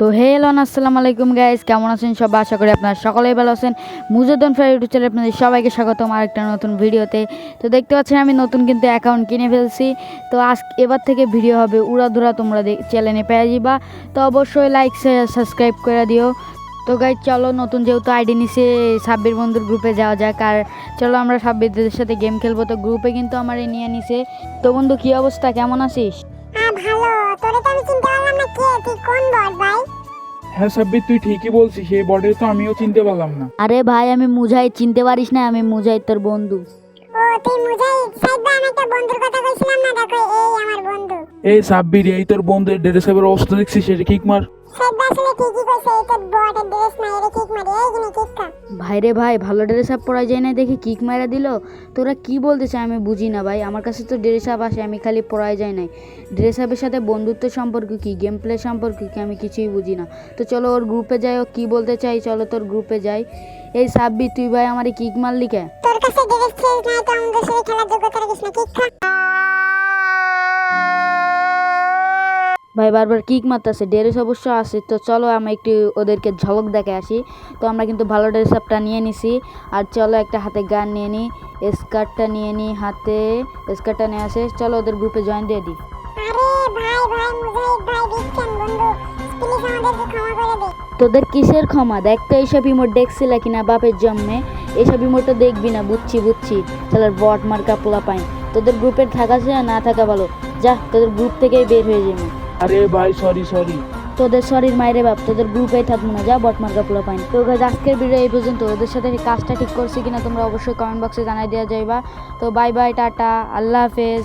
তো হে এলন, আসসালামু আলাইকুম গাইস কেমন আছেন সব? আশা করি আপনারা সকলেই ভালো আছেন। মুজাদ্দন ফ্রাই ইউটিউব চ্যানেলে আপনাদের সবাইকে স্বাগতম আর একটা নতুন ভিডিওতে। তো দেখতে পাচ্ছেন, আমি নতুন কিন্তু অ্যাকাউন্ট কিনে ফেলছি। তো আজ এবার থেকে ভিডিও হবে উড়াধুরা, তোমরা চ্যানেলে পেয়ে যাবা তো অবশ্যই লাইক সাবস্ক্রাইব করে দিও। তো গাই চলো, নতুন যেহেতু আইডি নিছে, সাব্বির বন্ধুর গ্রুপে যাওয়া যাক। আর চলো, আমরা সাব্বিরদের সাথে গেম খেলব। তো গ্রুপে কিন্তু আমার নিয়ে নিছে। তো বন্ধু, কি অবস্থা? কেমন আছিস? ভালো। তোরে তো আমি চিনতে পারলাম না কে, তুই কোন ভাই? হ্যাঁ সাব্বির তুই ঠিকই বলছিস সেই বডি তো আমিও চিনতে পারলাম না। আরে ভাই আমি মুজাহিদ চিনতে পারিস না আমি মুজাহিদ তোর বন্ধু। ও তুই মুজাহিদ? সাইদ আমি একটা বন্ধুর কথা কইছিলাম না দেখো এই আমার বন্ধু। এই সাব্বির এই তোর বন্ধু ড্রেস সাহেবের অবস্থা দেখছিস সেটা কিক মার? ভাই আসলে ঠিকই কইছে এই তোর বটের ড্রেস না এটা কিক মার এই কিনে কিক কা ভাই রে ভাই, ভালো ড্রেস আপ পরা যায় না দেখি কিক মারা দিল। তোরা কি বলতে চাই আমি বুঝি না ভাই, আমার কাছে তো ড্রেস আপ আসে, আমি খালি পরাই যায় নাই। ড্রেস আপের সাথে বন্ধুত্ব সম্পর্ক কি গেম প্লে সম্পর্ক কি, আমি কিছুই বুঝি না। তো চলো ওর গ্রুপে যাই, ও কি বলতে চাই, চলো তোর গ্রুপে যাই। এই সাব্বি, তুই ভাই আমারে কিক মারলি কে? তোর কাছে ড্রেস নাই তো আমাদের সাথে খেলার যোগ্যতা রাখিস না কিক খা। ভাই বারবার কিক মারতেছে ড্রেস অবশ্য আছে তো চলো আমি একটু ওদেরকে ঝলক দেখে আসি। তো আমরা কিন্তু ভালো ড্রেস আপটা নিয়ে নিছি আর চলো একটা হাতে গান নিয়ে নিই স্কার্টটা নিয়ে নিই হাতে স্কার্টটা নিয়ে আসে চলো ওদের গ্রুপে জয়েন দিয়ে দিই আরে ভাই ভাই মুজাহিদ ভাই বিচ্ছেন বন্ধু? প্লিজ আমাদেরকে ক্ষমা করে দে তোদের কিসের ক্ষমা? দেখ তো এইসব ইমোট দেখছিল কিনা বাপের জন্মে। এইসব ইমোটটা দেখবি না বুঝছি বুঝছি। তাহলে বট মার্কা পোলা পাই তোদের গ্রুপের থাকা না থাকা ভালো। যা তোদের গ্রুপ থেকেই বের হয়ে যাবি। আরে ভাই সরি সরি তোদের শরীর মাইরে বাপ, তোদের গ্রুপেই থাকব না, যা বট মার্কা পোলা পাইন তো গাছ আজকের ভিডিও এই পর্যন্ত ওদের সাথে কাজটা ঠিক করছি কিনা তোমরা অবশ্যই কমেন্ট বক্সে জানাই দেওয়া যাইবা। তো বাই বাই টাটা, আল্লাহ হাফেজ।